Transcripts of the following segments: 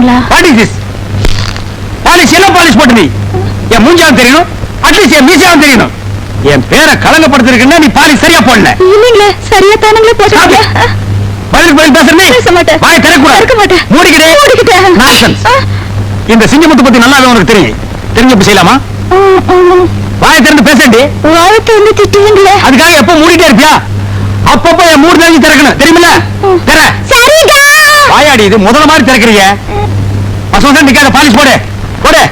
பாத்தீங்களா what is this polish என்ன polish போட்டு நீ என் மூஞ்சாவும் தெரியணும். அட்லீஸ்ட் என் மீசாவும் தெரியணும். என் பேரை கலங்கப்படுத்திருக்குன்னா நீ பாலிஷ் சரியா போடல. இல்லைங்களே சரியா தானுங்களே போட்டீங்க பதிலுக்கு பதில் பேசுறே பேச மாட்டேன். வாய் திறக்கூடாது திறக்க மாட்டேன். மூடிக்கிட்டே. மூடிக்கிட்டேன். ஆ. இந்த சிங்கமுத்து பத்தி நல்லாவே உனக்கு தெரியும். தெரிஞ்ச செய்யலாமா? வாய் திறந்து பேசண்டி. வாழ்க்கை வந்து திட்டுவீங்களே. அதுக்காக எப்ப மூடிட்டே இருப்பியா? அப்பப்போ என் மூடு தெரிஞ்சு திறக்கணும். தெரியுமில்ல? திற. வாயாடி இது முதல்ல மாதிரி திறக்கிறீங்க. பசங்க நிக்காத பாலிஷ் போடு. போடு.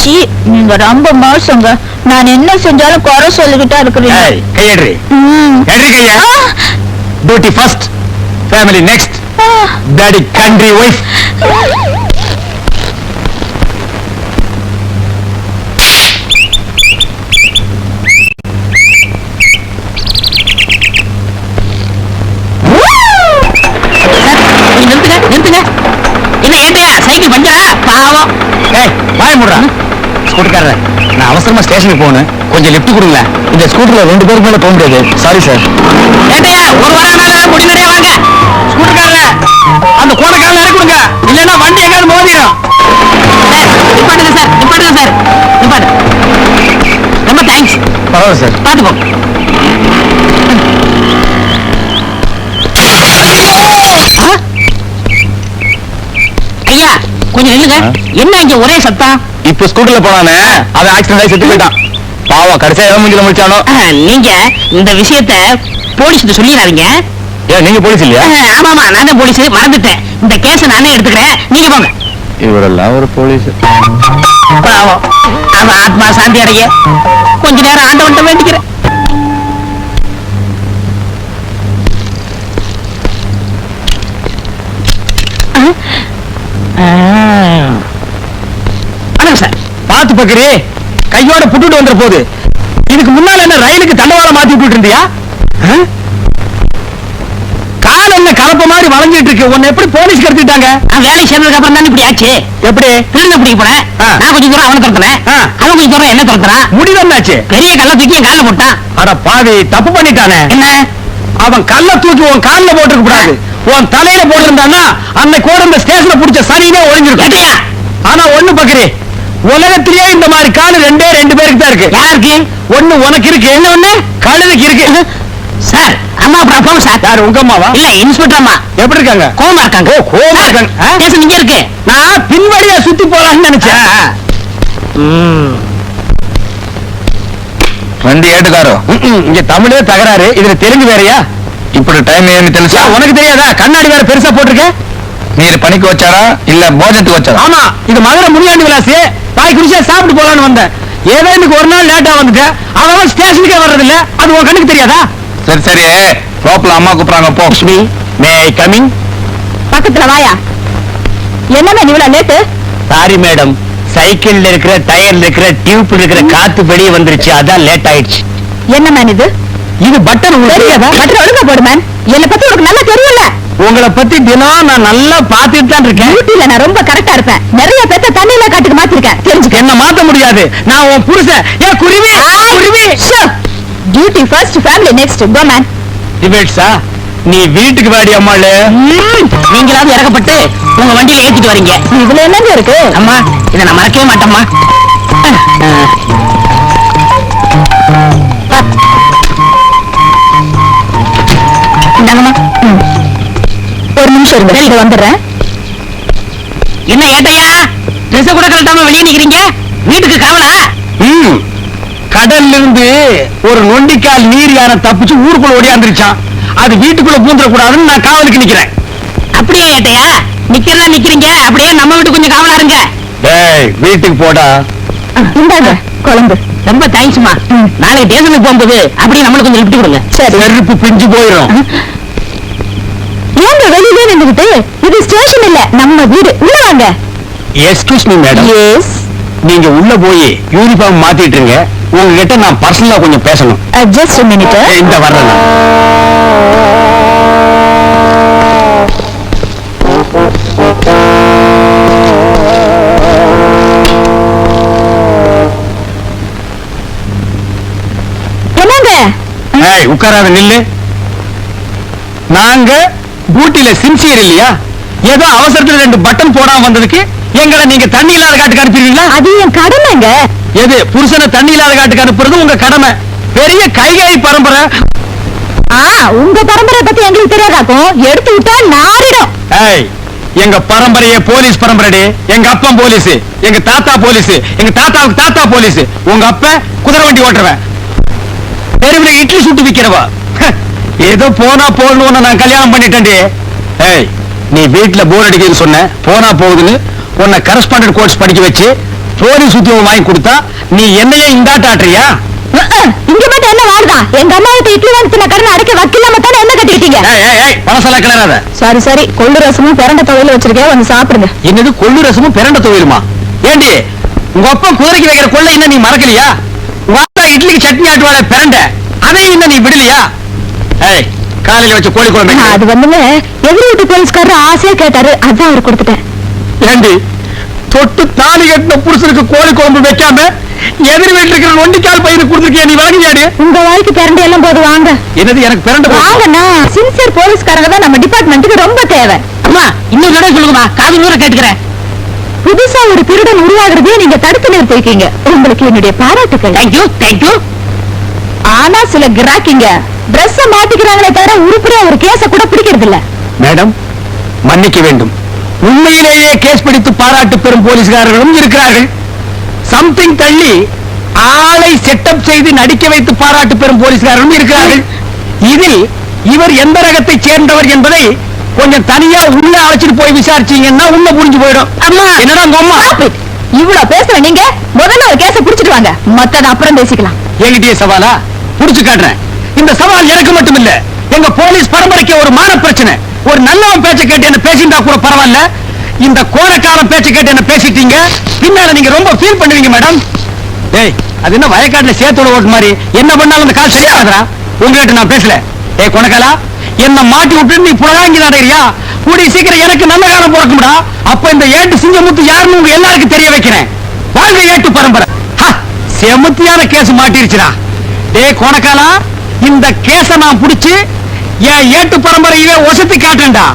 சீ நீங்க ரொம்ப மோசங்க. நான் என்ன செஞ்சாலும் குறை சொல்லிக்கிட்டா இருக்கிறீங்க. ம். எட்ரி கைய. Duty first family next. Daddy country wife நிறுத்துங்க நிறுத்துங்க என்ன ஏட்டையா சைக்கிள் பஞ்சரா பாவம் ஏய் வாய முடுறா நான் அவசரமா ஸ்டேஷனுக்கு போகணும். கொஞ்சம் லிஃப்ட் கொடுங்களேன். இந்த ஸ்கூட்டர்ல ரெண்டு பேருக்கு மேல போக முடியாது. சாரி சார் ஏட்டையா ஒரு வாரம் மேல முடி நிறைய வாங்க. ஸ்கூட்டர்காரல அந்த கோணக்காரல இறக்கி கொடுங்க இல்லைன்னா வண்டி எங்காவது மோதிடும். சார் நிப்பாட்டுங்க சார் நிப்பாட்டுங்க சார் நிப்பாட்டு ரொம்ப தேங்க்ஸ் பரவாயில்ல சார் பார்த்து போ? ஐயா கொஞ்சம் நில்லுங்க? என்ன இங்க ஒரே சத்தம்? இப்ப ஸ்கூட்டர்ல போனானே அவன் ஆக்சிடென்ட் ஆகி செத்து போயிட்டான். பாவம் கடைசியா எவன் மூஞ்சில முடிச்சானோ நீங்க இந்த விஷயத்த போலீஸ்கிட்ட சொல்லிடாதீங்க. ஏன் நீங்க போலீஸ் இல்லையா? ஆமாமா நான் தான் போலீஸ் மறந்துட்டேன். இந்த கேஸ நானே எடுத்துக்கிறேன். நீங்க போங்க. இவரெல்லாம் ஒரு போலீஸ் பாவம் அவன் ஆத்மா சாந்தி அடைய. கொஞ்ச நேரம் ஆண்டவன்ட்ட வேண்டிக்கிறேன். பக்கரி கையோட புட்டுட்டு வந்துற போது இதுக்கு முன்னால என்ன ரயிலுக்கு தண்டவாளம் மாத்தி விட்டுட்டு இருந்தியா? கால் என்ன கலப்ப மாதிரி வளைஞ்சிட்டு இருக்கு. உன்னை எப்படி போலீஸ் கடத்திட்டாங்க நான் வேலைக்கு சேர்ந்ததுக்கு அப்புறம் தான் இப்படி ஆச்சு? எப்படி? திருந்த பிடிக்க போனேன். நான் கொஞ்சம் தூரம் அவனை துரத்துனேன். ஆ. அவன் கொஞ்சம் தூரம் என்ன துரத்துறான் முடிவென்னாச்சு பெரிய கல்ல தூக்கி என் காலில் போட்டான். அட பாவி தப்பு பண்ணிட்டானே. என்ன? அவன் கல்ல தூக்கி உன் கால்ல போட்டுருக்க கூடாது. உன் தலையில போட்டிருந்தான்னா அன்னைக்கு கூட இந்த ஸ்டேஷன்ல புடிச்ச சரிவே ஒளிஞ்சிருக்கும். ஏட்டையா ஆனா ஒண்ணு பக்கரி உலகத்திலேயே இந்த மாதிரி காடு ரெண்டே ரெண்டு பேருக்கு தான் இருக்கு. யாருக்கு? ஒண்ணு உனக்கு இருக்கு. என்ன இன்னொன்னு கழுதுக்கு இருக்கு. சார் அம்மா பிரபம் சார். யார்? உங்க அம்மாவா? இல்ல இன்ஸ்பெக்டர் அம்மா. எப்படி இருக்காங்க? கோமா இருக்காங்க. கோமா இருக்காங்க. பேச நீங்க இருக்கு நான் பின்வழியா சுத்தி போலாம்னு நினைச்சேன். ரெண்டு ஏட்டுக்காரோ இங்க தமிழே தகராறு. இதுல தெலுங்கு வேறையா? இப்படி டைம் ஏன்னு தெரிஞ்சா உனக்கு தெரியாதா? கண்ணாடி வேற பெருசா போட்டிருக்கேன். நீர் பணிக்கு வச்சாரா? இல்ல போஜனத்துக்கு வச்சாரா? ஆமா இது மதுரை முனியாண்டி விலாசி. தாய் குடிச்சா சாப்பிட்டு போலான்னு வந்தேன். ஏதோ இன்னைக்கு ஒரு நாள் லேட்டா வந்துட்டு அவன் ஸ்டேஷனுக்கே வர்றது இல்ல அது உன் கண்ணுக்கு தெரியாதா? சரி சரி. ரோப்ல அம்மா கூப்பிடுறாங்க போ. லட்சுமி மே ஐ கமிங் பக்கத்துல வாயா. என்னங்க நீ இவ்வளவு லேட்டு சாரி மேடம் சைக்கிள்ல இருக்கிற டயர்ல இருக்கிற டியூப்ல இருக்கிற காத்து வெளியே வந்துருச்சு. அதான் லேட் ஆயிடுச்சு. என்ன மேன் இது இது பட்டன் தெரியாதா? பட்டன் ஒழுங்கா போடு மேன் என்ன பத்தி உனக்கு நல்லா தெரியல உங்களை பத்தி தினம் நான் நல்லா பாத்துட்டு தான் இருக்கேன். டியூட்டில நான் ரொம்ப கரெக்டா இருப்பேன். நிறைய பேத்த தண்ணியில காட்டுக்கு மாத்திருக்கேன். தெரிஞ்சுக்க. என்ன மாத்த முடியாது. நான் உன் புருஷன். ஏன் குருவி. குருவி. Duty first family next go man டிபேட்ஸா நீ வீட்டுக்கு வாடி அம்மாளு. நீங்களாவது இறக்கப்பட்டு உங்க வண்டியில ஏத்திட்டு வரீங்க. இதுல என்னங்க இருக்கு? அம்மா இதை நான் மறக்கவே மாட்டேம்மா. இந்தாங்கம்மா. ஒரு நிமிஷம் இருங்க. இதை வந்துடுறேன். என்ன ஏட்டையா ட்ரெஸ் கூட கரெக்டாம வெளியே நிக்கிறீங்க? வீட்டுக்கு காவலா ம். கடல்ல இருந்து ஒரு நொண்டிக்கால் நீர் யானை தப்பிச்சு ஊருக்குள்ள ஓடியாந்துருச்சான். அது வீட்டுக்குள்ள பூந்துட கூடாதுன்னு நான் காவலுக்கு நிக்கிறேன். அப்படியே ஏட்டையா நிக்கிறதா நிக்கிறீங்க? அப்படியே நம்ம வீட்டு கொஞ்சம் காவலா இருங்க. டேய் வீட்டுக்கு போடா. இந்தாங்க குழம்பு. ரொம்ப தேங்க்ஸ்மா நாளைக்கு ஸ்டேஷனுக்கு போகும்போது அப்படியே நம்மளுக்கு கொஞ்சம் லிஃப்ட் கொடுங்க. சரி. செருப்பு பிஞ்சு போயிடும் நின்றுகிட்டு இது ஸ்டேஷன் இல்ல நம்ம வீடு. உள்ள வாங்க. எஸ்கியூஸ் மீ மேடம் எஸ் நீங்க உள்ள போய் யூனிஃபார்ம் மாத்திட்டு இருங்க. உங்ககிட்ட நான் பர்சனலா கொஞ்சம் பேசணும். ஜஸ்ட் மினிட் ஏய், இந்த வர்றேன் உட்காராத நில்லு. நாங்க டியூட்டில சின்சியர் இல்லையா? ஏதோ அவசரத்துல ரெண்டு பட்டன் போடாம வந்ததுக்கு எங்களை நீங்க தண்ணி இல்லாத காட்டுக்கு அனுப்பிடுவீங்களா? அது என் கடமைங்க. எது புருஷனை தண்ணி இல்லாத காட்டுக்கு அனுப்புறது உங்க கடமை. பெரிய கைகாய் பரம்பரை. ஆ உங்க பரம்பரை பத்தி எங்களுக்கு தெரியாதாக்கும் எடுத்து விட்டா நாரிடும். ஏய் எங்க பரம்பரையே போலீஸ் பரம்பரைடி. எங்க அப்பன் போலீஸ் எங்க தாத்தா போலீஸ் எங்க தாத்தாவுக்கு தாத்தா போலீஸ். உங்க அப்ப குதிரை வண்டி ஓட்டுறவன். தெருவில் இட்லி சுட்டு விக்கிறவா. ஏதோ போனா போகணும்னு நான் கல்யாணம் பண்ணிட்டேன்டி. ஏய் நீ வீட்டுல போர் அடிக்குதுன்னு சொன்ன. போனா போகுதுன்னு உன்னை கரஸ்பாண்டன்ட் கோர்ஸ் படிக்க வச்சு போலீஸ் உத்தியோகம் வாங்கி கொடுத்தா நீ என்னையே இந்தாட்ட ஆட்டுறியா? இங்க மட்டும் என்ன வாழ்தா எங்க அம்மா விட்டு இட்லி தின்ன கடனை அடைக்க வக்கில்லாம தானே என்ன கட்டிக்கிட்டீங்க? பழசெல்லாம் கிளறாத. சரி சரி கொள்ளு ரசமும் பிறண்ட தொழில் வச்சிருக்கேன் வந்து சாப்பிடுங்க. என்னது கொள்ளு ரசமும் பிறண்ட துவையுமா ஏண்டி உங்க அப்பா குதிரைக்கு வைக்கிற கொள்ளை இன்னும் நீ மறக்கலையா? அப்பா இட்லிக்கு சட்னி ஆட்டுவாட பிறண்ட அதையும் இன்னும் நீ விடலையா? ஏய் காலையில வச்ச கோழி குழம்பு அது வந்துங்க எதிர் வீட்டு போலீஸ்காரர் ஆசையா கேட்டாரு. அதான் அவர் கொடுத்துட்டேன். ஏண்டி தொட்டு தாலி கட்டின புருஷனுக்கு கோழி குழம்பு வைக்காம எதிர் வீட்டுல இருக்கிற நொண்டிக்கால் பையனுக்கு கொடுத்துருக்கியா? நீ வழங்கியாடி உங்க வாழ்க்கை பிறண்ட எல்லாம் போது வாங்க. என்னது எனக்கு பிறண்ட. வாங்கண்ணா. சின்சியர் போலீஸ்காரங்க தான் நம்ம டிபார்ட்மெண்ட்டுக்கு ரொம்ப தேவை. அம்மா இன்னொரு தடவை சொல்லுங்கம்மா. காது நூற கேட்டுக்கிறேன். புதுசா ஒரு திருடன் உருவாகிறதே நீங்க தடுத்து நிறுத்திருக்கீங்க. உங்களுக்கு என்னுடைய பாராட்டுக்கள். தேங்க்யூ தேங்க்யூ ஆனா சில கிராக்கிங்க. Dress மாத்திக்கிறாங்களே தவிர உருப்படியா ஒரு கேஸ கூட பிடிக்கிறது இல்ல மேடம் மன்னிக்க வேண்டும். உண்மையிலேயே கேஸ் பிடித்து பாராட்டு பெறும் போலீஸ்காரர்களும் இருக்கிறார்கள். சம்திங் தள்ளி ஆளை செட்டப் செய்து நடிக்க வைத்து பாராட்டு பெறும் போலீஸ்காரர்களும் இருக்கிறார்கள். இதில் இவர் எந்த ரகத்தை சேர்ந்தவர் என்பதை கொஞ்சம் தனியா உள்ள அழைச்சிட்டு போய் விசாரிச்சீங்கன்னா உண்மை புரிஞ்சு போயிடும். அம்மா என்னடா உங்க அம்மா. இவ்வளவு பேசுற நீங்க? முதல்ல ஒரு கேஸ புடிச்சிட்டு வாங்க. மத்தத அப்புறம் பேசிக்கலாம். என்கிட்டயே சவாலா? புடிச்சு காட்டுறேன். இந்த சவால் எனக்கு மட்டும் இல்ல எங்க போலீஸ் பரம்பரைக்கு ஒரு மான பிரச்சனை ஒரு நல்லவன் பேச்ச கேட்டு என்ன பேசிட்டா கூட பரவாயில்ல. இந்த கோரக்காலம் பேச்ச கேட்டு என்ன பேசிட்டீங்க? பின்னால நீங்க ரொம்ப ஃபீல் பண்ணுவீங்க மேடம் டேய் அது என்ன வயக்காட்டுல சேத்தோட ஓட்டு மாதிரி? என்ன பண்ணாலும் அந்த கால் சரியாகாதரா உங்ககிட்ட நான் பேசல. ஏய் கொனக்காலா என்ன மாட்டி விட்டு நீ புலகாங்கி நடக்கிறியா? கூடிய சீக்கிரம் எனக்கு நல்ல காலம் பிறக்கும்டா. அப்ப இந்த ஏட்டு சிங்கமுத்து யாருன்னு உங்க எல்லாருக்கும் தெரிய வைக்கிறேன். வாழ்க ஏட்டு பரம்பரை. செமுத்தியான கேஸ் மாட்டிருச்சுடா. டே கொனக்காலா இந்த கேஸ நான் புடிச்சு என் ஏட்டு பரம்பரையிலே ஒசத்தி காட்டுறேன்டா.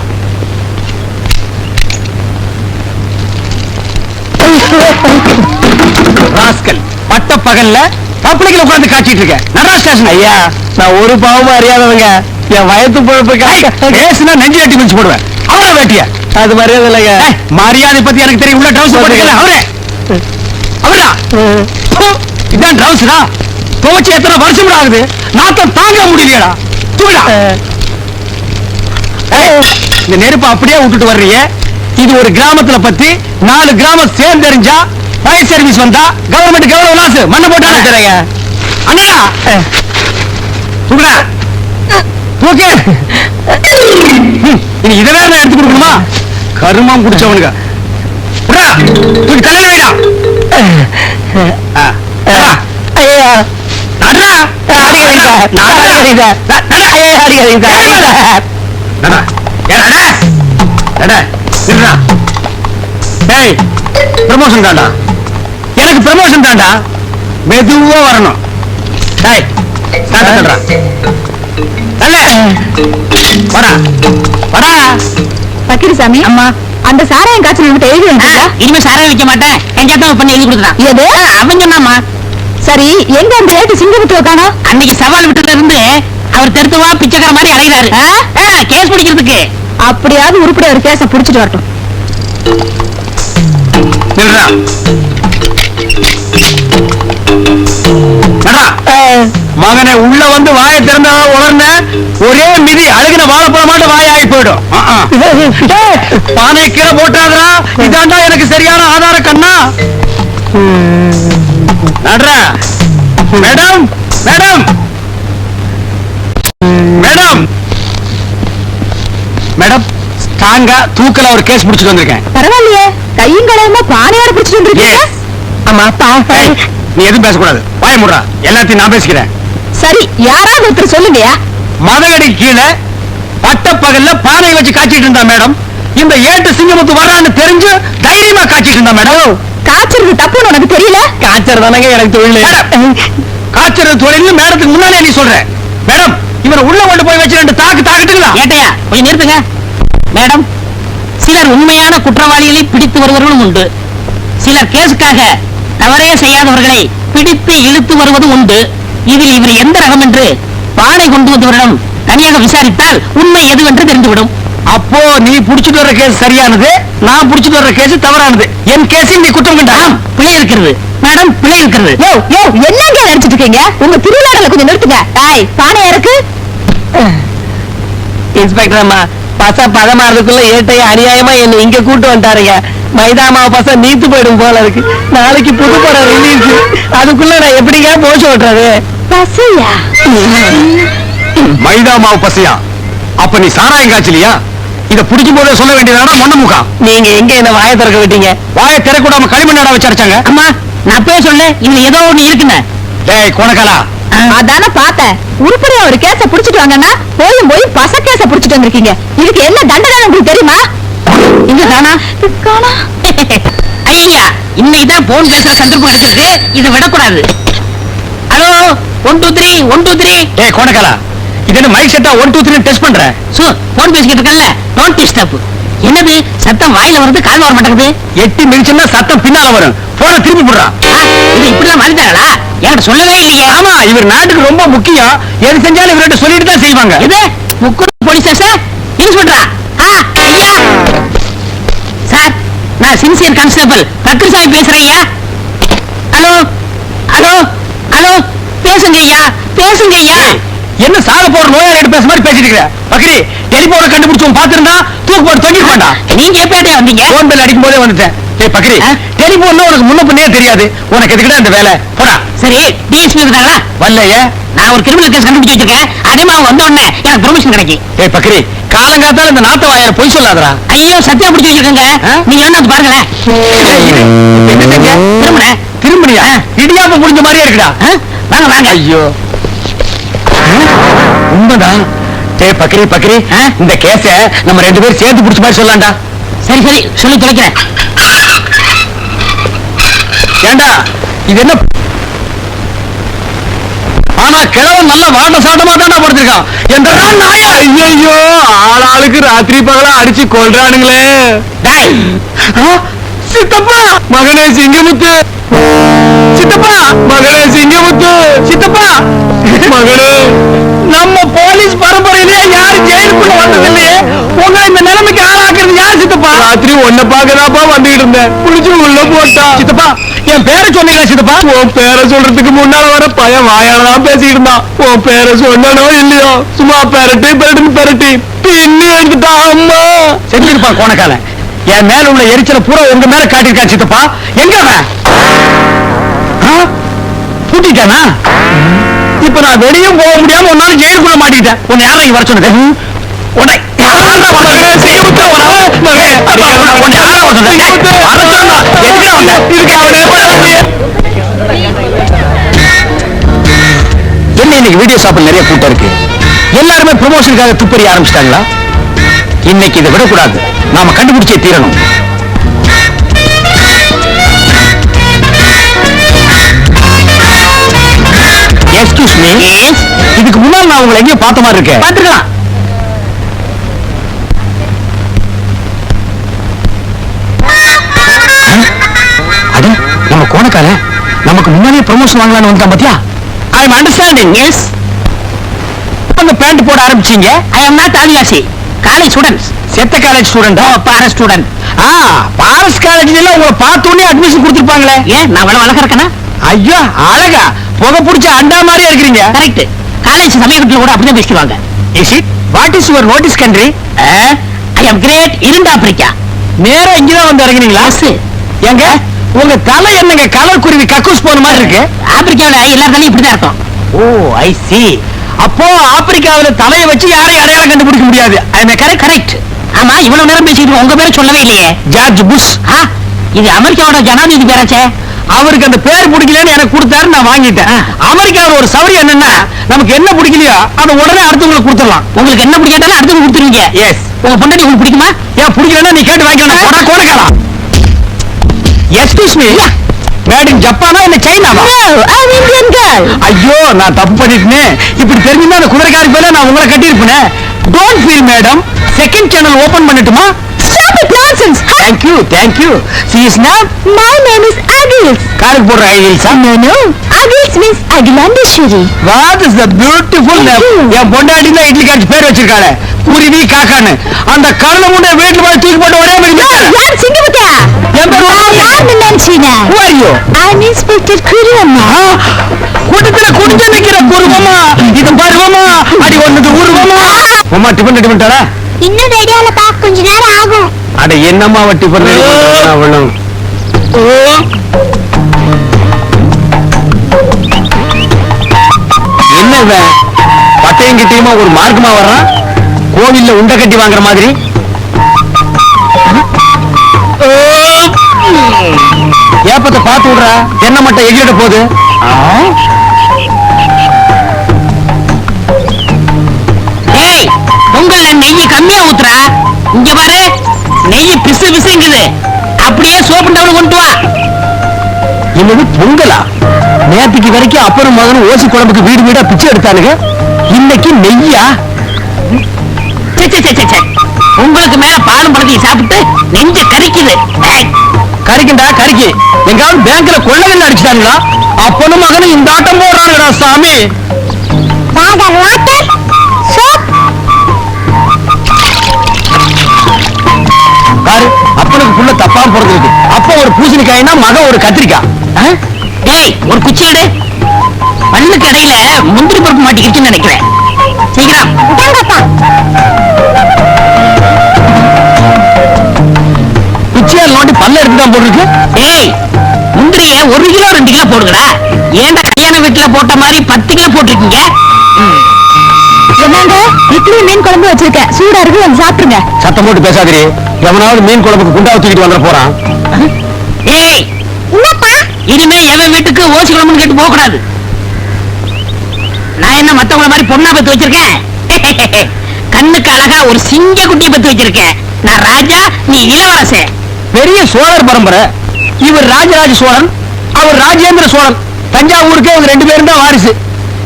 ராஸ்கல் பட்ட பகல்ல பப்ளிக்ல உட்கார்ந்து காட்டிட்டு இருக்க நடரா ஸ்டேஷன். ஐயா நான் ஒரு பாவமும் அறியாதவங்க. என் வயத்து பொழப்பு பேசுனா நெஞ்சு கட்டி மிச்சு போடுவேன். அவரா வேட்டிய? அது மரியாதை இல்லைங்க. மரியாதை பத்தி எனக்கு தெரியும். உள்ள டவுஸ் போட்டுக்கல அவரே. அவரா? இதான் டவுஸ்ரா துவச்சு எத்தனை வருஷம் ஆகுது நாத்தம் தாங்க முடியலையடா. தூடா இந்த நெருப்பை அப்படியே விட்டுட்டு வர்றீங்க. இது ஒரு கிராமத்துல பத்தி நாலு கிராமம் சேர்ந்தெறிஞ்சா ஃபயர் சர்வீஸ் வந்தா கவர்மெண்ட் எவ்வளவு லாஸ் மண்ணை போட்டாங்க அண்ணா. தூக்குடா தூக்கு. இனி இதை வேற நான் எடுத்து கொடுக்கணுமா? கருமம் குடிச்சவனுங்க. தூக்கி தலையில வைடா. ஆ, தான்டா எனக்கு ப்ரமோஷன் தான்டா மெதுவா வரணும். டேய் பண்றா தள்ள. வாடா. வாடா. பக்கிரிசாமி அம்மா. அந்த சாராயம் காய்ச்சல் விட்டு எழுதி இனிமே சாரம் வைக்க மாட்டேன். எங்கேயாவது பண்ணி எழுதி கொடுக்குறான் எது? அவன் சொன்னாமா சரி எங்க அந்த ஏட்டு சிங்கமுத்து காணோம்? அன்னைக்கு சவால் விட்டதுல இருந்து அவர் தெருத்துவா பிச்சைக்கார மாதிரி அலைகிறாரு ஆ? கேஸ் பிடிக்கிறதுக்கு. அப்படியாவது உருப்படியா ஒரு கேஸ புடிச்சிட்டு வரட்டும். மகனை உள்ள வந்து வாயை திறந்தா உணர்ந்த ஒரே மிதி அழுகின வாழைப்பழம் மாட்டு வாய் ஆகி போயிடும். பானை கீழே போட்டாதரா இதாண்டா எனக்கு சரியான ஆதார கண்ணா. நடுறா. Madam madam. மேடம். மேடம் ஸ்ட்ராங்கா தூக்கல ஒரு கேஸ் பிடிச்சிட்டு வந்திருக்கேன். பரவாயில்லையே. கையும் கலவமா பானையோட புடிச்சிட்டு வந்திருக்கீங்க. ஆமா ஏய், நீ எதுவும் பேசக்கூடாது. வாய முடுறா. எல்லாத்தையும் நான் பேசிக்கிறேன். சரி யாராவது ஒருத்தர் சொல்லுங்கயா மதகடி கீழே பட்ட பகல்ல பானை வச்சு காய்ச்சிட்டு இருந்தா மேடம். இந்த ஏட்டு சிங்கமுத்து வர்றான்னு தெரிஞ்சு தைரியமா காய்ச்சிட்டு இருந்தா மேடம். காய்ச்சறது தப்புன்னு உனக்கு தெரியல? காய்ச்சறதானங்க எனக்கு தொழில். காய்ச்சறது தொழில் மேடத்துக்கு முன்னாலே நீ சொல்ற. மேடம் இவனை உள்ள கொண்டு போய் வச்சு ரெண்டு தாக்கு தாக்கட்டுங்களா? ஏட்டையா கொஞ்சம் நிறுத்துங்க. மேடம் சிலர் உண்மையான குற்றவாளிகளை பிடித்து வருவர்களும் உண்டு. சிலர் கேஸுக்காக தவறே செய்யாதவர்களை பிடித்து இழுத்து வருவதும் உண்டு. இதில் இவர் எந்த ரகம் என்று பானை கொண்டு வந்தவரிடம் தனியாக விசாரித்தால் உண்மை எதுவென்று தெரிந்துவிடும். அப்போ நீ புடிச்சிட்டு வர்ற கேஸ் சரியானது நான் புடிச்சிட்டு வர்ற கேஸ் தவறானது. என் கேஸில் நீ குற்றம் கண்டாம் பிழை இருக்கிறது. மேடம் பிழை இருக்கிறது. யோ யோ என்னங்க நினைச்சிட்டு இருக்கீங்க? உங்க திருவிழாடல கொஞ்சம் நிறுத்துங்க. டாய் பானையா இருக்கு? இன்ஸ்பெக்டர் அம்மா பச பதமாறதுக்குள்ள ஏட்டைய அநியாயமா என்ன இங்க கூட்டு வந்துட்டாருங்க. மைதா மாவு பச நீத்து போயிடும் போல இருக்கு. நாளைக்கு புது படம் ரிலீஸ் அதுக்குள்ள நான் எப்படிங்க போச்சு ஓட்டுறது? பசியா? மைதா மாவு பசியா? அப்ப நீ சாராயம் காய்ச்சலியா? இத புடிக்கும் போதே சொல்ல வேண்டியதானா முகாம் நீங்க எங்க என்ன வாயை திறக்க விட்டீங்க? வாயை திறக்கூடாம களிமண் நட வச்சு அடிச்சாங்க அம்மா நான் அப்பவே சொல்ல இதுல ஏதோ ஒண்ணு இருக்குன்னு. டேய் கோணக்காலா. அதானே பார்த்தேன். உருப்படியா ஒரு கேஸ புடிச்சிட்டு வாங்கன்னா போயும் போய் பச கேஸ புடிச்சிட்டு வந்திருக்கீங்க. இதுக்கு என்ன தண்டனை உங்களுக்கு தெரியுமா? இங்க காணா காணா ஐயா இன்னைக்கு தான் போன் பேசுற சந்தர்ப்பம் கிடைச்சிருக்கு இதை விடக்கூடாது. Hello one two three one two three டேய் கோணக்காலா. இது என்ன மைக் செட்டா ஒன் டூ த்ரீ டெஸ்ட் பண்ற? சோ போன் பேசிக்கிட்டு இருக்கல டோன்ட் டிஸ்டர்ப் என்னது? சத்தம் வாயில வருது கால் வர மாட்டேங்குது. எட்டி மிதிச்சுன்னா சத்தம் பின்னால வரும். போன திருப்பி போடுறான் இது இப்படிலாம் மாறிட்டாங்களா என்கிட்ட சொல்லவே இல்லையே. ஆமா இவர் நாட்டுக்கு ரொம்ப முக்கியம். எது செஞ்சாலும் இவர்கிட்ட சொல்லிட்டு தான் செய்வாங்க. இது முக்கூர் போலீஸ் ஸ்டேஷன் இன்ஸ்பெக்டரா ஆ? ஐயா. சார் நான் சின்சியர் கான்ஸ்டபிள் பக்ரிசாமி பேசுறேன் ஐயா. ஹலோ? ஹலோ? ஹலோ? பேசுங்க ஐயா. பேசுங்க ஐயா. என்ன சாக போற நோயாளிகிட்ட பேச மாதிரி பேசிட்டு இருக்க பக்ரி டெலிபோனை கண்டுபிடிச்சு பாத்துருந்தா தூக்கு போட்டு தொங்கிட்டு வேண்டாம். நீங்க எப்படியா வந்தீங்க? போன் பெல் அடிக்கும் போதே வந்துட்டேன். ஏய் பக்ரி ஆ? டெலிபோன்னா உனக்கு முன்ன பின்னே தெரியாது. உனக்கு எதுக்கிட்ட இந்த வேலை? போடா. சரி டிஎஸ்பி இருக்காங்களா வரலையே. நான் ஒரு கிரிமினல் கேஸ் கண்டுபிடிச்சு வச்சிருக்கேன் அதே மாதிரி வந்த உடனே எனக்கு ப்ரொமோஷன் கிடைக்கும் ஏய் பக்ரி காலங்காத்தால இந்த நாத்த வாயால பொய் சொல்லாதடா. ஐயோ சத்தியம் பிடிச்சு வச்சிருக்கேங்க? நீங்க என்ன பாருங்களேன். திரும்பனியா? இடியாப்பம் முடிஞ்ச மாதிரியே இருக்குடா? வாங்க வாங்க. ஐயோ. உண்மைதான். டேய் பக்ரி பக்ரி? இந்த கேஸ நம்ம ரெண்டு பேரும் சேர்த்து புடிச்ச மாதிரி சொல்லலாம்டா. சரி சரி சொல்லி தொலைக்கிறேன். ஏண்டா இது என்ன? ஆனா கிழவன் நல்ல வாட்ட சாட்டமா தான்டா படுத்திருக்கான் நாயா? ஐயோ ஆளாளுக்கு ராத்திரி பகலா அடிச்சு கொள்றானுங்களே சித்தப்பா மகனே சிங்கமுத்து. சித்தப்பா மகனே சிங்கமுத்து! சித்தப்பா மகனே நம்ம போலீஸ் பரம்பரையிலே யாரு ஜெயிலுக்குள்ள வந்தது இல்லையே உங்களை இந்த நிலைமைக்கு ஆளாக்குறது யார் சித்தப்பா? ராத்திரி ஒன்ன பாக்கதாப்பா வந்துகிட்டு இருந்தேன். புடிச்சு உள்ள போட்டா. சித்தப்பா என் பேரை சொன்னீங்களா சித்தப்பா? உன் பேரை சொல்றதுக்கு முன்னால வர பையன் வாயாலதான் பேசிக்கிட்டு இருந்தான். உன் பேரை சொன்னனோ இல்லையோ சும்மா பெரட்டி பெரட்டுன்னு பெரட்டி பின்னி எடுத்துட்டா அம்மா. செஞ்சிருப்பா கோணக்கால என் மேல உள்ள எரிச்சல பூரா உங்க மேல காட்டியிருக்கா சித்தப்பா. எங்க அவன்? பூட்டிட்டானா இப்ப நான் வெளியும் போக முடியாம ஒரு நாள் ஜெயிலுக்குள்ள மாட்டிக்கிட்டேன் உன்னை யாரா வர சொன்னது? உன்னை? என்ன இன்னைக்கு வீடியோ ஷாப்பில் நிறைய கூட்டம் இருக்கு? எல்லாருமே ப்ரொமோஷனுக்காக துப்பறி ஆரம்பிச்சிட்டாங்களா? இன்னைக்கு இதை விடக்கூடாது. நாம கண்டுபிடிச்சே தீரணும். எக்ஸ்கியூஸ் மீ இதுக்கு முன்னால் நான் உங்களை எங்கேயோ பார்த்த மாதிரி இருக்கேன். பாத்துக்கலாம் அட நம்ம கோணக்கால நமக்கு முன்னாடியே ப்ரமோஷன் வாங்கலாம்னு வந்தான் பாத்தியா? ஐ எம் அண்டர்ஸ்டாண்டிங் எஸ் அந்த பேண்ட் போட ஆரம்பிச்சீங்க? I am not Adivasi college students செத்த காலேஜ் ஸ்டூடெண்ட் ஓ பார ஸ்டூடெண்ட் ஆ பாரஸ் காலேஜ்ல உங்களை பார்த்த உடனே அட்மிஷன் கொடுத்துருப்பாங்களே. ஏன் நான் அழகா இருக்கேனா? ஐயோ அழகா. புகை பிடிச்ச அண்டா மாதிரியே இருக்கிறீங்க. கரெக்ட் காலேஜ் சமயத்துல கூட அப்படிதான் பேசுவாங்க is it what is your notice country I am great இருண்ட ஆப்பிரிக்கா நேரா இங்கதான் வந்து இறங்குறீங்களா ஏங்க உங்க தலை என்னங்க கலர் குருவி கக்கூஸ் போன மாதிரி இருக்கு? ஆப்பிரிக்காவில எல்லா தலையும் இப்படிதான் இருக்கும் ஓ ஐ சி அப்போ ஆப்பிரிக்காவில தலையை வச்சு யாரையும் அடையாளம் கண்டுபிடிக்க முடியாது. ஐ கரெக்ட் கரெக்ட் ஆமா இவ்வளவு நேரம் பேசிட்டு உங்க பேரை சொல்லவே இல்லையே. ஜார்ஜ் புஷ் இது அமெரிக்காவோட ஜனாதிபதி பேராச்சே. அவருக்கு அந்த பேர் பிடிக்கலன்னு எனக்கு கொடுத்தாரு நான் வாங்கிட்டேன். அமெரிக்காவில் ஒரு சௌரியம் என்னன்னா நமக்கு என்ன பிடிக்கலையோ அதை உடனே அடுத்தவங்களுக்கு கொடுத்துடலாம். உங்களுக்கு என்ன பிடிக்காட்டாலும் அடுத்து கொடுத்துருவீங்க. எஸ் உங்க பொண்டாட்டி உங்களுக்கு பிடிக்குமா? ஏன் பிடிக்கலன்னா நீ கேட்டு வாங்கிக்கலாம் போடா கோடக்கலாம் எக்ஸ்கியூஸ் மீ மேட் இன் ஜப்பானா இல்ல சைனாவா I'm Indian girl. ஐயோ நான் தப்பு பண்ணிட்டேனே. இப்படி தெரிஞ்சிருந்தா அந்த குதிரைக்காரி பேர்ல நான் உங்களை கட்டியிருப்பேனே. Don't feel madam second channel open பண்ணட்டுமா? Huh? Thank you thank you she is not My name is Agils. காருக்கு போடுற ஐடியல்ஸா No, no. Agils means Agilandeshwari. What is the beautiful you. என் பொண்டாட்டி தான் இட்லி காய்ச்சி பேர் வச்சிருக்காளே குருவி காக்கான்னு அந்த கருணை முண்டை வீட்டுல போய் தூக்கி போட்டு ஒரே மாதிரி யார் சிங்கமுக்கா என் பேர் நான் யாருன்னு நினைச்சீங்க Who are you? I'm Inspector Kuriamma. கூட்டத்துல குடிஞ்ச நிக்கிற குருவமா இது பருவமா அடி ஒண்ணுது உருவமா அம்மா டிஃபன் ரெடி பண்ணிட்டாளா இன்னும் ரெடியால பாக்க கொஞ்ச நேரம் ஆகும். அட என்னம்மா ரெடி பண்ணிட்டாளா அவளும் என்ன இவன்? பட்டையும் கிட்டையுமா ஒரு மார்க்கமா வர்றான்? கோவில்ல உண்டை கட்டி வாங்குற மாதிரி? ஏப்பத்தை பார்த்து விடுறா? என்ன மட்டும் எகிரிட போகுது. பொங்கல்ல நெய் கம்மியா ஊத்துறா. இங்க பாரு நெய் பிசு பிசுங்குது. அப்படியே சோப்பு டவுன் கொண்டு வா. என்னது பொங்கலா? நேத்துக்கு வரைக்கும் அப்பனும் மகனும் ஓசி குழம்புக்கு வீடு வீடா பிச்சை எடுத்தானுங்க? இன்னைக்கு நெய்யா? சே, சே, சே, சே, சே. உங்களுக்கு மேல பாலும் பழத்தையும் சாப்பிட்டு நெஞ்ச கரிக்குது. ஏய், கறிக்குண்டா கறிக்கு எங்காவது பேங்க்ல கொள்ளைகள் அடிச்சிட்டாங்களா அப்பனும் மகனும் இந்த ஆட்டம் போடுறானுங்கடா சாமி. பாரு அப்பனுக்கு புள்ள தப்பாம பிறந்திருக்கு அப்ப ஒரு பூசணிக்காய்னா மகன் ஒரு கத்திரிக்காய்? டேய் ஒரு குச்சி எடு. பல்லுக்கு இடையில முந்திரி பருப்பு மாட்டிக்கிச்சுன்னு நினைக்கிறேன். சீக்கிரம். குச்சியால் நோண்டி பல்ல எடுத்து தான் போட்டிருக்கு. ஏய் முந்திரிய ஒரு கிலோ ரெண்டு கிலோ போடுங்கடா. ஏன்டா கல்யாண வீட்டுல போட்ட மாதிரி பத்து கிலோ போட்டிருக்கீங்க? என்னங்க? இட்லி மீன் குழம்பு வச்சிருக்கேன். சூடா இருக்கு வந்து சாப்பிடுங்க. சத்தம் போட்டு பேசாதீரி எவனாவது மீன் குழம்புக்கு தூக்கிட்டு வந்துட போறான். ஏய் என்னப்பா இனிமே எவன் வீட்டுக்கு ஓசி குழம்புன்னு கேட்டு போக கூடாது. நான் என்ன மத்தவங்கள மாதிரி பொண்ணா பத்து வச்சிருக்கேன்? கண்ணுக்கு அழகா ஒரு சிங்க குட்டி பத்து வச்சிருக்கேன். நான் ராஜா நீ இளவரசன் பெரிய சோழர் பரம்பரை. இவர் ராஜராஜ சோழன் அவர் ராஜேந்திர சோழன். தஞ்சாவூருக்கே இவங்க ரெண்டு பேரும் தான் வாரிசு.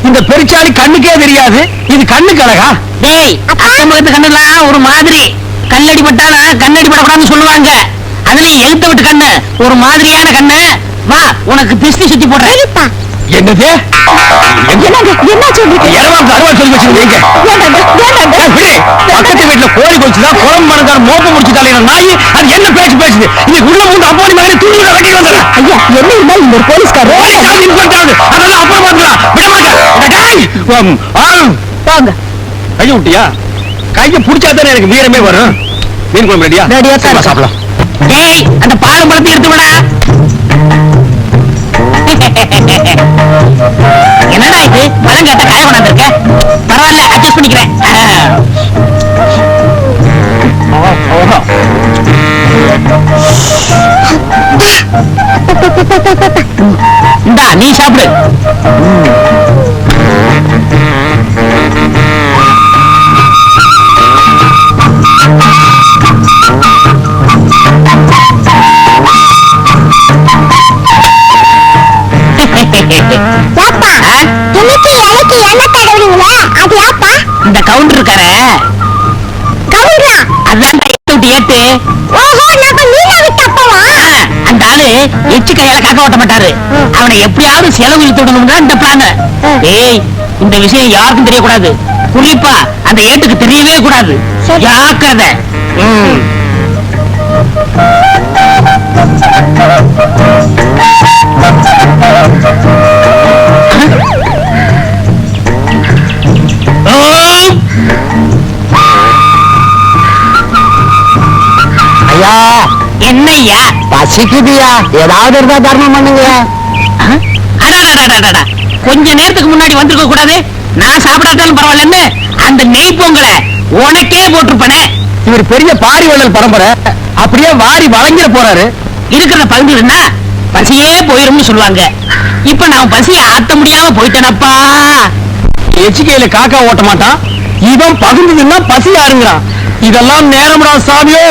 இந்த பெருச்சாளி கண்ணுக்கே தெரியாது. இது கண்ணுக்கு அழகா? டேய் பக்கத்து கண்ணுலாம் ஒரு மாதிரி. கல்லடி பட்டாலும் கண்ணடி படக்கூடாதுன்னு சொல்லுவாங்க. அதுலயும் எழுத்த விட்டு கண்ணு. ஒரு மாதிரியான கண்ணு. வா உனக்கு பிஸ்தி சுத்தி போடுறேன். என்னது? என்னங்க என்ன சொல்றீங்க இரவாக்கு அறுவா சொல்லி வச்சிருந்தீங்க. பக்கத்து வீட்டுல கோழி கொச்சுதான் குழம்பு மணக்கார மோப்பம் முடிச்சு தலையில நாய்? அது என்ன பேச்சு பேசுது? இது உள்ள மூணு அப்பாடி மாதிரி தூங்கி கட்டி வந்துடுறேன் ஐயா என்ன இருந்தாலும் இந்த போலீஸ்காரர்? அதெல்லாம் அப்புறம் ஆ, வாங்க. கைய விட்டியா? கைய புடிச்சா தானே எனக்கு வீரமே வரும். மீன் குழம்பு ரெடியா ரெடியா. சாப்பிடலாம். டேய் அந்த பாலும் பழத்தை எடுத்து விடா என்னடா இது? பழம் கேட்ட காய கொண்டாந்துருக்க? பரவாயில்ல அட்ஜஸ்ட் பண்ணிக்கிறேன். இந்தா நீ சாப்பிடு. எச்சு கையால காக்க ஓட்ட மாட்டாரு. அவனை எப்படியாவது செலவு இழுத்து இந்த பிளான் ஏய் இந்த விஷயம் யாருக்கும் தெரியக்கூடாது. குறிப்பா அந்த ஏட்டுக்கு தெரியவே கூடாது. ஜாக்கிரதை. ம். என்னய்யா பசிக்குதுயா? ஏதாவது இருந்தா தர்மம் பண்ணுங்க. கொஞ்ச நேரத்துக்கு முன்னாடி வந்திருக்க கூடாது. நான் சாப்பிடாட்டாலும் பரவாயில்லன்னு அந்த நெய் பொங்கலை உனக்கே போட்டிருப்பனே. இவர் பெரிய பாரி வள்ளல் பரம்பரை. அப்படியே வாரி வழங்கிட போறாரு. இருக்கிற பகுதியிலன்னா பசியே போயிரும்னு சொல்லுவாங்க. இப்ப நான் பசியை ஆத்த முடியாம போயிட்டேனப்பா. எச்சிக்கையில காக்கா ஓட்ட மாட்டான். இவன் பகுந்ததுன்னா பசி யாருங்கிறான். இதெல்லாம் நேரம்டா சாமியோ.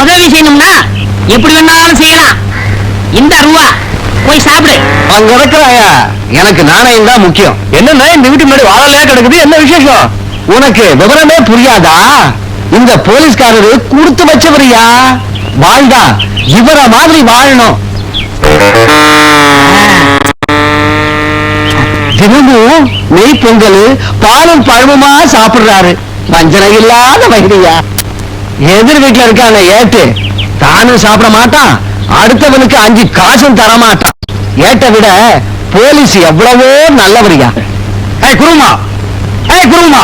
உதவி செய்யணும்னா எப்படி வேணாலும் செய்யலாம். இந்த ரூபா போய் சாப்பிடு. அங்க இருக்கிறாயா? எனக்கு நாணயம் தான் முக்கியம். என்னன்னா இந்த வீட்டு முன்னாடி வாழலையா கிடக்குது என்ன விசேஷம்? உனக்கு விவரமே புரியாதா? இந்த போலீஸ்காரரு கொடுத்து வச்சவரியா? வாழ்ந்தா இவர மாதிரி வாழணும். தினமும் நெய் பொங்கல் பாலும் பழமுமா சாப்பிடுறாரு. வஞ்சனை இல்லாத வயிறியா எதிர் வீட்டுல இருக்கான ஏட்டு. தானும் சாப்பிட மாட்டான். அடுத்தவனுக்கு அஞ்சு காசும் தர மாட்டான். ஏட்ட விட போலீஸ் எவ்வளவோ நல்லவரியா ஏய் குருமா. ஏய் குருமா.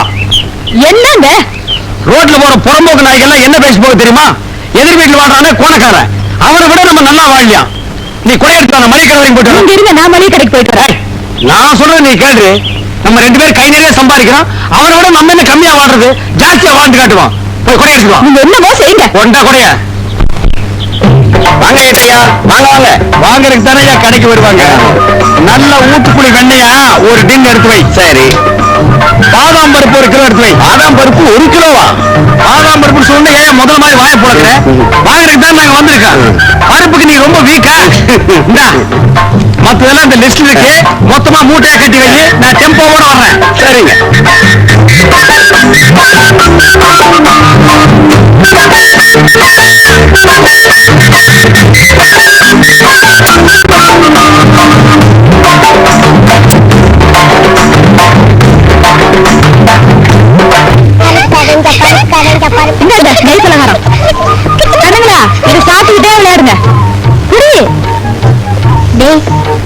என்னங்க? ரோட்ல போற புறம்போக்கு நாய்க்கெல்லாம் என்ன பேசி போக தெரியுமா? எதிர் வீட்டுல வாழ்றானே கோணக்காரன். அவரை விட நம்ம நல்லா வாழலாம் நீ கொடை எடுத்து மளிகை கடைக்கு போட்டு வா. இங்க இருங்க நான் மளிகை கடைக்கு போயிட்டு வரேன். நான் சொல்றது நீ கேளு. நம்ம ரெண்டு பேரும் கை நிறைய சம்பாதிக்கிறோம். அவரை விட நம்ம என்ன கம்மியா வாழ்றது? ஜாஸ்தியா வாழ்ந்து காட்டுவோம். போய் கொடை எடுத்துக்கோ நீங்க என்னமோ செய்யுங்க. கொண்டா கொடைய. வாங்க ஏட்டியா வாங்க வாங்க. வாங்குறதுக்கு தானே ஐயா கடைக்கு வருவாங்க. நல்ல ஊத்துக்குழி வெண்ணையா ஒரு டின் எடுத்து வை. சரி. பாதாம் பருப்பு ஒரு கிலோ எடுத்து வை. பாதாம் பருப்பு ஒரு கிலோவா? பாதாம் பருப்பு சொன்ன ஏன் முதல்ல மாதிரி வாய போடுற வாங்குறதுக்கு தான் நாங்க வந்திருக்கோம் பருப்புக்கு நீ ரொம்ப வீக்கா இந்தா. மத்ததெல்லாம் இந்த லிஸ்ட் இருக்கு. மொத்தமா மூட்டையா கட்டி வை நான் டெம்போவோட வர்றேன். சரிங்க இந்தாங்க,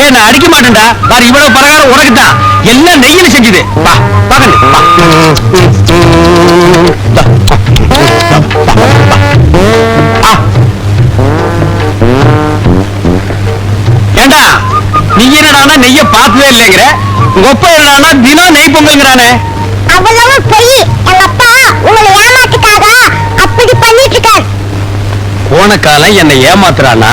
டேய் நான் அடிக்க மாட்டேன்டா. பாரு இவ்வளவு பலகாரம் உனக்கு தான். எல்லாம் நெய்யில செஞ்சது. வா பகல். ஏண்டா நீ என்னடானா நெய்ய பார்த்ததே இல்லைங்கிற? உங்க அப்பா என்னடானா தினம் நெய் பொங்கல்ங்கிறானே அவ்வளவு பொய். எங்க அப்பா உங்களை ஏமாத்துக்காக அப்படி பண்ணிட்டு இருக்காரு. போன காலம் என்னை ஏமாத்துறானா?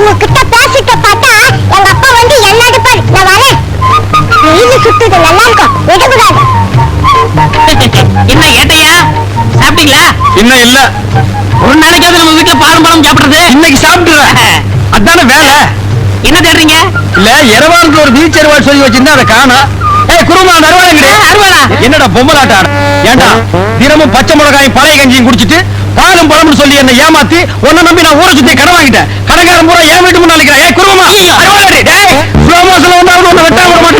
உங்ககிட்ட பேசிட்டு பார்த்தா எங்க அப்பா வந்து என்ன அடிப்பாரு? நான் வரேன் வெயில் சுத்துது நல்லா இருக்கும். விடக்கூடாது. என்ன ஏட்டையா சாப்பிட்டீங்களா? இன்னும் இல்ல. ஒரு நாளைக்காவது நம்ம வீட்டுல பாலும் பழம் சாப்பிடுறது. இன்னைக்கு சாப்பிட்டுறேன். அதான வேலை. என்ன தேடுறீங்க? இல்ல இரவானுக்கு ஒரு பீச் அருவாள் சொல்லி வச்சிருந்தா அதை காணோம் ஏய் குருமா அருவாளா? என்னடா பொம்மலாட்ட ஆட ஏண்டா? தினமும் பச்சை மிளகாயும் பழைய கஞ்சியும் குடிச்சிட்டு பாலும் பழம்னு சொல்லி என்ன ஏமாத்தி உன்னை நம்பி நான் ஊரை சுத்தி கடன் வாங்கிட்டேன் கடைக்காரன் பூரா ஏன் வீட்டு முன்னாடி நிக்கிறேன். ஏய் குருமா